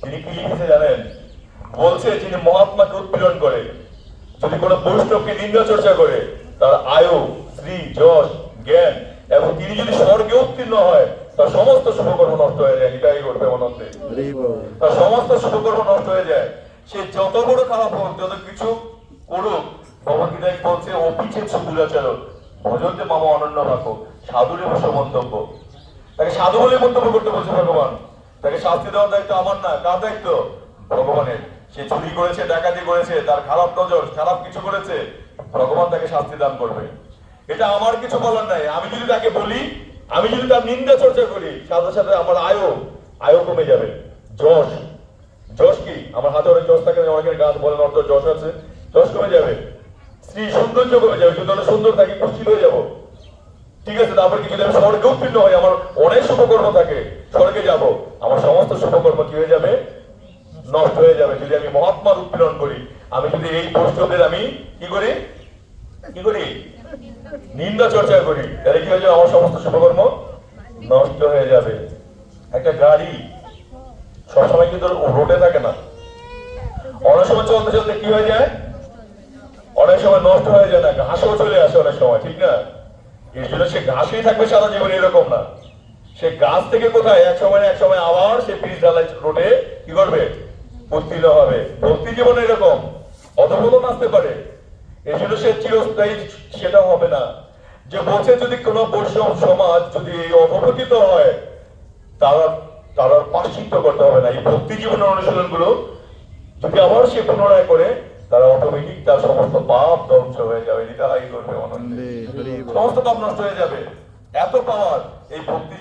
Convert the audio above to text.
কি লিখেছে জানেন? বলছে যিনি মহাত্মাকে উৎপীড়ন করে যদি কোনো বৈষ্ণবকে নিন্দা চর্চা করে তার আয়ু শ্রী যশ জ্ঞান এবং তিনি যদি স্বর্গে উত্তীর্ণ হয় তার সমস্ত শুভকর্ম নষ্ট হয়ে যায়। এটাই করবে অনন্তে। তার সমস্ত শুভকর্ম নষ্ট হয়ে যায়। সে যত বড় খারাপ হোক যত কিছু করুক ভগবদ্গীতায় বলছে ও পিছে সুদুরাচার ভজনতে মামা অনন্য রাখো সাধুরে বসে মন্তব্য তাকে সাধু বলে মন্তব্য করতে বলছে ভগবান। তাকে শাস্তি দেওয়ার দায়িত্ব আমার না, কার দায়িত্ব? ভগবানের। সে চুরি করেছে, ডাকাতি করেছে, তার খারাপ নজর, খারাপ কিছু করেছে, ভগবান তাকে শাস্তি দান করবে। এটা আমার কিছু বলার নাই। আমি যদি তাকে বলি, আমি যদি তার নিন্দা চর্চা করি, সাথে সাথে আমার আয়ু আয়ু কমে যাবে। যশ। যশ কি? আমার হাতে অনেক যশ থাকে, অনেকের গাছ বলেন অর্থ যশ আছে। যশ কমে যাবে। স্ত্রী সৌন্দর্য কমে যাবে, যদি আমি সুন্দর থাকে কুষ্ঠিত হয়ে যাব। ঠিক আছে, তারপর কি যদি আমি স্বর্গে উত্তীর্ণ হই আমার অনেক শুভকর্ম থাকে। স্বর্গে যাব। আমার সমস্ত শুভকর্ম কি হয়ে যাবে? নষ্ট হয়ে যাবে। যদি আমি মহাত্মার উৎপীড়ন করি, আমি যদি এই বৈষ্ণবদের আমি কি করি? কি করি? নিন্দা চর্চা করি, তাহলে কি হয়ে যাবে? আমার সমস্ত শুভকর্ম নষ্ট হয়ে যাবে। একটা গাড়ি, সবসময় কিন্তু রোডে থাকে না। অনেক সময় চলতে চলতে কি হয়ে যায়? অনেক সময় নষ্ট হয়ে যায় না। ঘাসও চলে আসে অনেক সময়, ঠিক না? এর সে ঘাসেই থাকবে সারা জীবন, এরকম না। সে গাছ থেকে কোথায়? এক সময় এক সময় আবার সে ব্রিজ ঢালাই রোডে কি করবে? উত্তীর্ণ হবে। ভক্তি জীবন এরকম। অধপতন আসতে পারে। এই সে চিরস্থায়ী, সেটা হবে না। যে বলছে যদি কোনো বৈষ্ণব সমাজ যদি অধপতিত হয়, তারা তারা পাশ্চিত্য করতে হবে না। এই ভক্তি জীবনের অনুশীলনগুলো যদি আবার সে পুনরায় করে তারা অটোমেটিক তার সমস্ত পাপ ধ্বংস হয়ে যাবে করবে অনন্দে সমস্ত পাপ নষ্ট হয়ে যাবে। এত পাওয়ার এই ভক্তি